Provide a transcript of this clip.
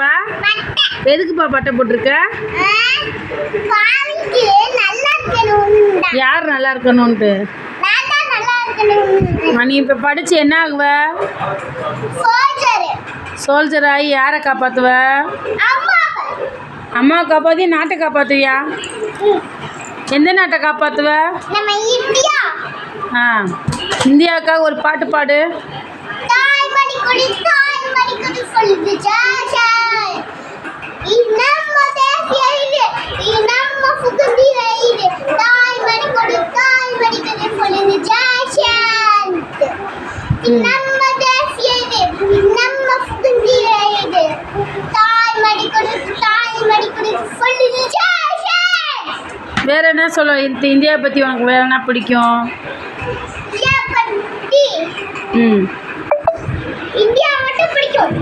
போட்டிருக்கப்பா எதுக்குப்பா பட்டை போட்டிருக்க? யார் நல்லா இருக்கணும்ன்ட்டு? நான் தான் நல்லா இருக்கணும் நீ இப்போ படித்து என்ன ஆகுவ? சோல்ஜர் ஆகி யாரை காப்பாற்றுவ அம்மா காப்பாற்றி நாட்டை காப்பாற்றுவியா எந்த நாட்டை இந்தியா. ஆ. இந்தியாவுக்காக ஒரு பாட்டு பாடு. இது நம்ம தேசிய இது இது நம்ம சுதந்திர இது தாய் சொல்லுது. ஜாஷாய் வேற என்ன சொல்ல இந்த இந்தியாவை பற்றி உனக்கு வேற என்ன பிடிக்கும்? இந்தியா பத்தி? ம். இந்தியா மட்டும் பிடிக்கும்.